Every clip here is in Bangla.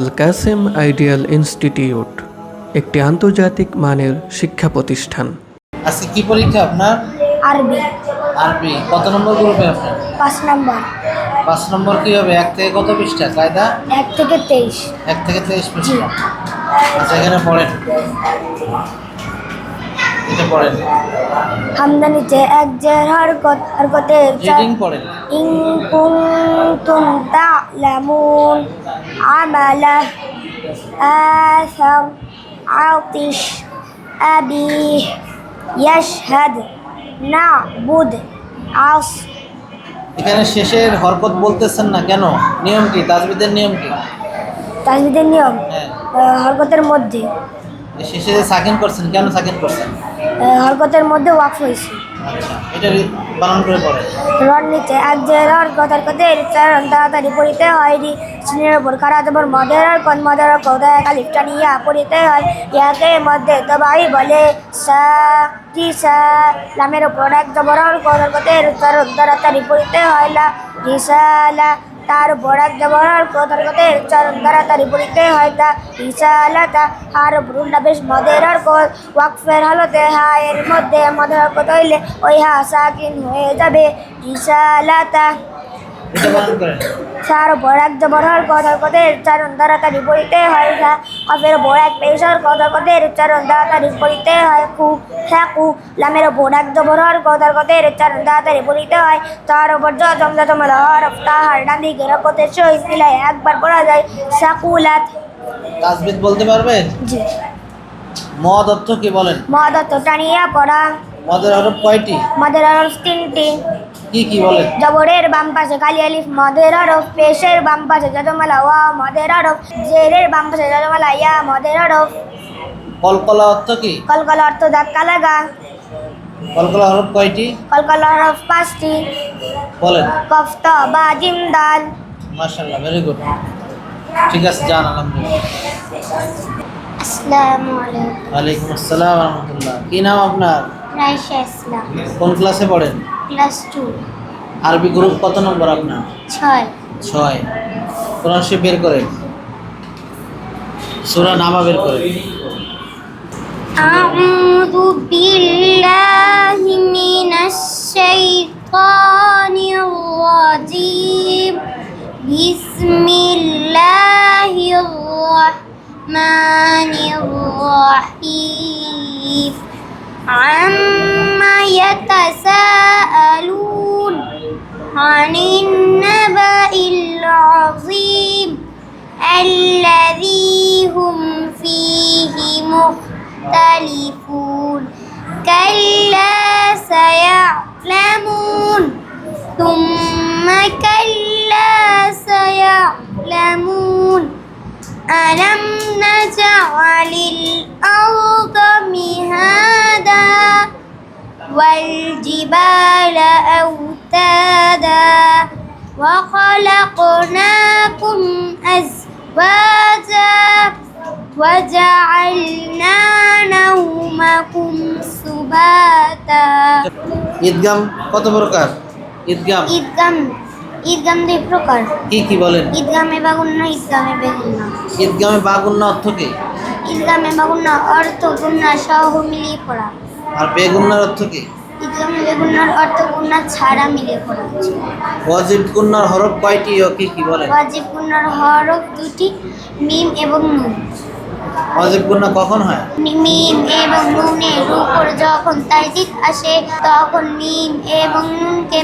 আল কাসেম আইডিয়াল ইনস্টিটিউট একটি আন্তর্জাতিক মানের শিক্ষা প্রতিষ্ঠান। আজকে কি পরীক্ষা আপনার? আরবি। আরবি। কত নম্বর গ্রুপে আপনার? পাঁচ নম্বর। পাঁচ নম্বর কি হবে? এক থেকে কত পৃষ্ঠা? কায়দা? এক থেকে তেইশ। এক থেকে তেইশ পৃষ্ঠা। আচ্ছা এখানে পড়েন। পড়েন? হামদানিতে এক জের হরকত হরকতের রিডিং পড়েন? ইন কুনতুম তা'লামুন আমালা আসার আতিশ আবি ইয়াশহাদ নাবুদ আস। এখানে শেষের হরকত বলতেছেন না কেন? নিয়ম কি? তাজবিদের নিয়ম কি? তাজবিদের নিয়ম? হ্যাঁ। হরকতের মধ্যে। শেষে সাকিন করছেন কেন সাকিন করছেন? হরকতের মধ্যে ওয়াকফ হয়েছে। আচ্ছা এটা বানান করে রড নিচে এক যে রড কথার কথার চারণ তাড়াতাড়ি পড়িতে হয় রি সিনের উপর কারা দেবর মদের কোন মদের কালিফটা নিয়া পড়িতে হয়। ইয়াকে মধ্যে তবাই বলে সা টি সা? লামের উপর এক জবর কথার চারণ তাড়াতাড়ি পড়িতে হয়। লা রিসালা তার বরাদ ব্যবহার জবর উচ্চারণ দ্বারা তার বিপরীতে হয় তা রিসালাতা আর ভ্রুণটা বেশ মদের অর্ক ওয়াকফের হালতে হা এর মধ্যে মদের অর্ক হইলে ওই হা সাকিন হয়ে যাবে। রিসালাতা বড় এক জবরহর কথার কথার চারণ তাড়াতাড়ি পড়িতে হয়। না কফের বড় এক পেশার কথার কথার চারণ তাড়াতাড়ি পড়িতে হয় কু হ্যাঁ কু লামের বড় এক জবরহর কথার কথার চারণ তাড়াতাড়ি পড়িতে হয় তার উপর যতম যতম হরফ তাহার ডান দিকে রকতের সহিত মিলাই একবার পড়া যায় সাকুলাত। তাজবিদ বলতে পারবেন? জি। মদ অর্থ কি বলেন? মদত টানিয়া পড়া। মদের হরফ কয়টি? মদের হরফ তিনটি। কি কি বলেন জবরের বাম পাশে কালি আলিফ মদের হরফ পেশের বাম পাশে যজমালা ওয়া মদের হরফ জেরের বাম পাশে যজমালা ইয়া মদের হরফ কলকলা অর্থ কি? কলকল অর্থ ধাক্কা লাগা। কলকলা হরফ কয়টি? কলকল হরফ পাঁচটি। বলেন। কফত বা জিম দাল। মাশাআল্লাহ ভেরি গুড ঠিক আছে যান আলহামদুলিল্লাহ। আসসালামু আলাইকুম। ওয়ালাইকুম আসসালাম রহমতুল্লাহ। কি নাম আপনার? রাইশা ইসলাম কোন ক্লাসে পড়েন ক্লাস টু আরবি গ্রুপ কত নম্বর আপনার ছয় ছয় কোরআন শরীফ বের করেন সূরা নামা বের করেন أعوذ بالله من الشيطان الرجيم بسم الله الرحمن الرحيم عما يتساءلون عن النبأ العظيم الذي هم فيه مختلفون كلا سيعلمون ثم كلا سيعلمون ألم نجعل الأرض مهادا والجبال أوتادا وخلقناكم أزواجا وجعلنا نومكم سباتا ঈদগাম কত প্রকার ঈদগাম ঈদগাম ঈদগাম দুই প্রকার। কি কি বলেন? ঈদগামে বাগুন্ন ঈদগামে বেগুন্ন। ঈদগামে বাগুন্না অর্থ কি? ঈদগামে বাগুন্ন অর্থ গুন্না সহ মিলিয়ে পড়া। আর বেগুন্নার অর্থ কি? ঈদগামে বেগুন্নার অর্থ গুন্না ছাড়া মিলিয়ে পড়া। ওয়াজিব গুন্নার হরফ কয়টি ও কি কি বলেন? ওয়াজিব গুন্নার হরফ দুটি মিম এবং নুন। কখন হয়? মিম এবং নুনের উপর যখন তাইদিদ আসে তখন মিম এবং নুনকে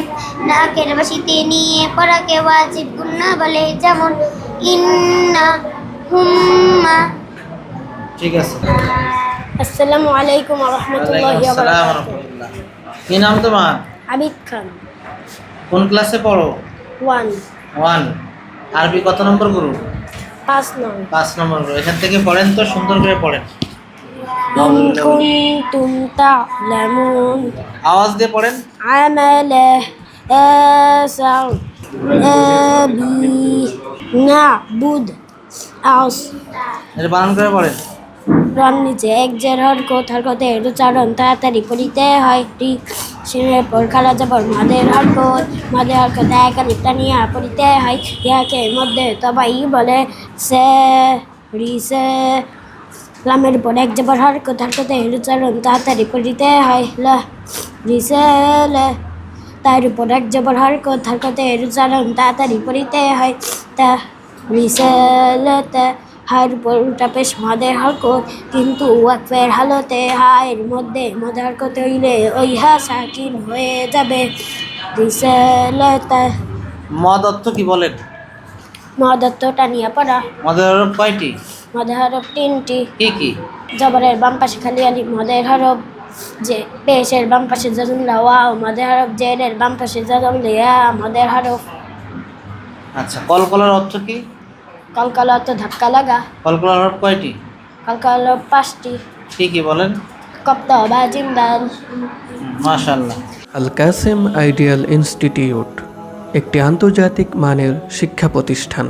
নাকের বাসিতে নিয়ে পড়াকে ওয়াজিব গুন্না বলে। যেমন ইন্না হুম্মা। ঠিক আছে। আসসালামু আলাইকুম আসসালাম ওয়া রাহমাতুল্লাহ। কি নাম তোমার? আবিদ খান। কোন ক্লাসে পড়ো? ওয়ান। ওয়ান। আরবি কত নম্বর গ্রুপ পাঁচ নম্বর। পাঁচ নম্বর এখান থেকে পড়েন তো সুন্দর করে পড়েন। আওয়াজ দিয়ে পড়েন। আমালে এসাউ এবি না বুদ আউস। এটা বানান করে পড়েন। রন নিচে এক জেরহর কোথার কথা এর উচ্চারণ তাড়াতাড়ি পড়িতে হয় ঠিক। রি সিনের পর খারা যাবর মাদের হরকত মাদের হরকত এক আলিফটা নিয়ে পড়িতে হয়। ইয়াকে মধ্যে তবাই বলে, সে রিসে লামের পর এক যাবার হরকত হরকতে উচ্চারণ তাড়াতাড়ি পড়িতে হয়। লা রিসে লে, তার উপর এক জবর হরকত হরকতে উচ্চারণ তাড়াতাড়ি পড়িতে হয়। তা রিসেলতে হায়ের উপর উল্টা পেশ মাদের হরকত কিন্তু ওয়াকফের হালতে হায়ের মধ্যে মদের হরকত হইলে ওই হা সাকিন হয়ে যাবে। রিসেলতে মদ অর্থ কি বলেন? মদত্তটা নিয়ে পড়া। মদের হরফ কয়টি? মদের হরফ তিনটি। কি কি? জবরের বাম পাশে খালি আলি মদের হরফ যে পেশের বাম পাশে জজম লাওয়া মদের হরফ জেরের বাম পাশে জজম লিয়া মদের হরফ আচ্ছা কলকলার অর্থ কি? কলকলা তো ধাক্কা লাগা। কলকলার হরফ কয়টি? কলকলা পাঁচটি। কি কি বলেন? কপ্তা বা জিন্দাল। মাশাল্লাহ আল কাসেম আইডিয়াল ইনস্টিটিউট একটি আন্তর্জাতিক মানের শিক্ষা প্রতিষ্ঠান।